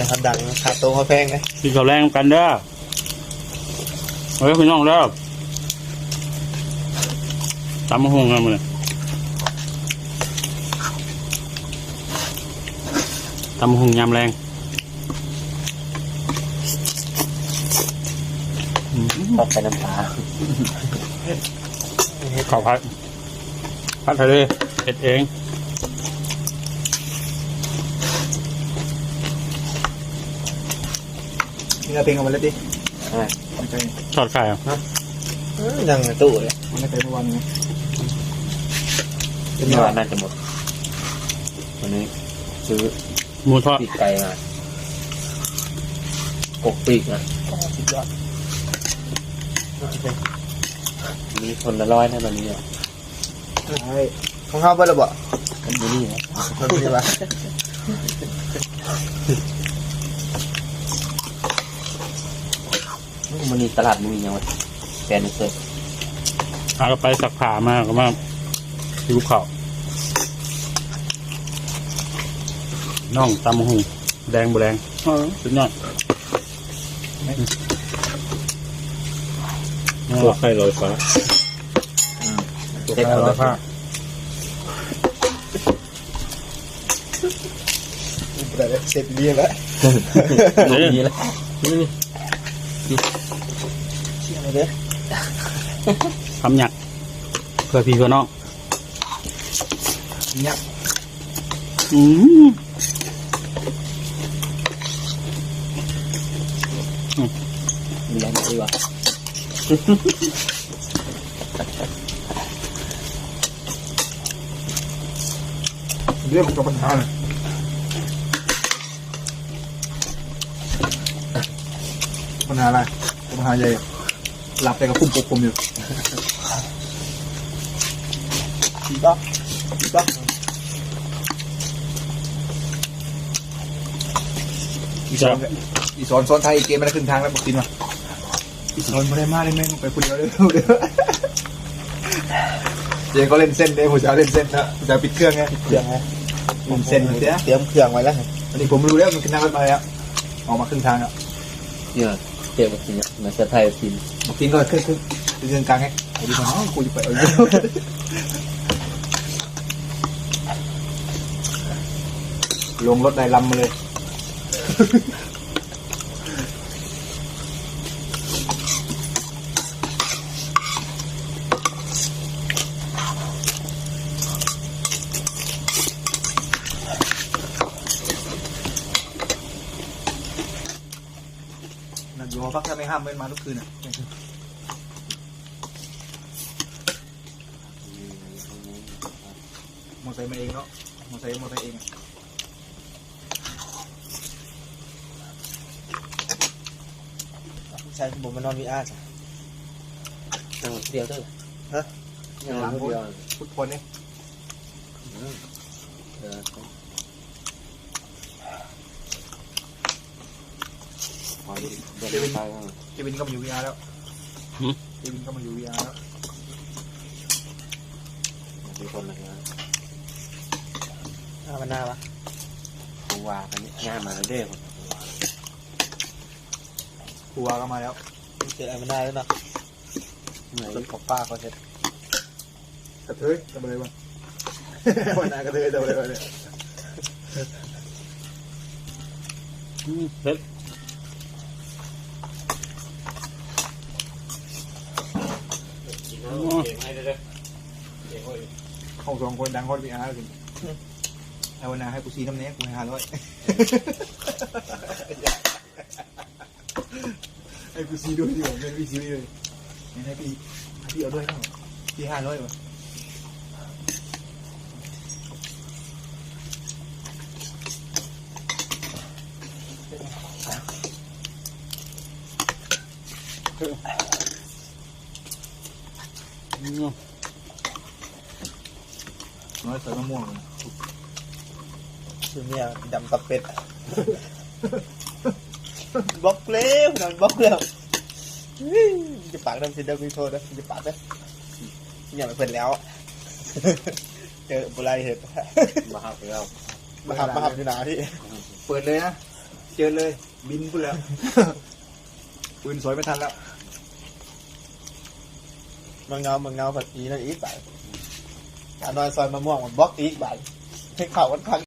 เลยครับดังขาโตเขาแพงนะกินข้าวแรงกันเด้อเฮ้ยพี่น้องเด้อตำมะฮงกันมาเลยตำมะฮงยำแรงอืมตัดไปน้ำตาข้าวผัดผัดทะเลเผ็ดเอง นี่เราเพลงเอามาแล้วดิอ่าไม่ใช่ทอดไข่อะดังในตู้เลยไม่ไปเมื่อวานไงเมื่อวานน่าจะหมดวันนี้ซื้อหมูทอดปีกไก่มากกปีกนะสุดยอดมีคนละร้อยนะตอนนี้อะใช่ของเขาเบอร์ระเบาะกันอยู่นี่นะมันมีปะ มันมีตลาดมันมียังไงแฟนเซ็ตเอาไปสักผามากก็มาหิวข้าน้องตำมะฮงแดงบแดงสุดยอดตัวไข่ลอยฟ้าเด็กเอาผ้าเสร็จเรียงแล้วดีแล้ว เชี่ยอะไรเด้อทำหยักเพื่อพี่เพื่อน้องเนี่ยอืมมีอะไรดีวะเรื่องของปัญหาเลยปัญหาอะไรปัญหาใหญ่ หลับไปกับพุ่มปกผมอยู่ดีป่ะดีป่ะอีสอนอีสอนซ้อนไทยอีกเกมไม่ได้ครึ่งทางแล้วบอกกินว่ะอีสอนไม่ได้มาเลยแม่งไปคนเดียวเลยเดี๋ยวเจก็เล่นเส้นเลยผมจะเอาเล่นเส้นนะผมจะเอาปิดเครื่องไงเครื่องไงเล่นเส้นเสียเตรียมเครื่องไว้แล้วอันนี้ผมรู้แล้วมันขึ้นนั่งรถมาแล้วออกมาครึ่งทางแล้วเนี่ ยเจ็บกินเนี่ยมันจะไทยกินบอกกินก็ครึ่งครึ่งครึ่งกลางไงไอ้ดีกว่าน้องกูจะไปเอาเยอะลงรถได้ลำมาเลย อยู่หอพักถ้าไม่ห้ามไม่มาทุกคืนอะมอไซค์มาเองเนาะมอไซค์มอไซค์เองอะใช่ผมมานอนวีอาร์จ้ะนั่งเดียวเด้อฮะนั่งหลังเดียวพุทธคนเนี่ยเออ พอดีเดินไปข้างเจวินก็มาอยู่วีอาร์แล้วเจวินก็มาอยู่วีอาร์แล้วมีคนอะไรนะอ้าวมันน่าวะกูว่ากันนี่ง่ายมาแล้วเด้อครูวาก็มาแล้วเจอไอ้มันน่าแล้วเนาะเหนื่อยรถของป้าเขาเสร็จกระเทยทำอะไรบ้างวันหน้ากระเทยทำอะไรบ้างเนี่ย อืมเผ็ด เข้าสองคนดังฮอตวีอาร์แล้วสิเอาวันหน้าให้กูซีน้ำเนี้ยกูให้ห้าร้อยให้กูซีด้วยดีกว่าไม่ให้พี่ซีเลยงั้นให้พี่ให้พี่เอาด้วยนะพี่ห้าร้อยวะอืม น้อยใส่มะม่วงเลยคือเนี่ยดำตับเป็ดบล็อกเล้วนอนบล็อกแล้วอื้อจะปากดำสิเดาวิโทษนะจะปากนะอย่าไปเพิ่นแล้วเจอบุไรเห็ดมาหักแล้วมาหับมาหับอยู่หนาที่เปิดเลยนะเจเจอเลย บินพูดแล้วปืนสวยไม่ทันแล้วมังเงามังเงาผัดอีนั่นอีกไปอั นนอยซอยมะม่วงมันบล็อกอีกใบให้เข่ากันพัง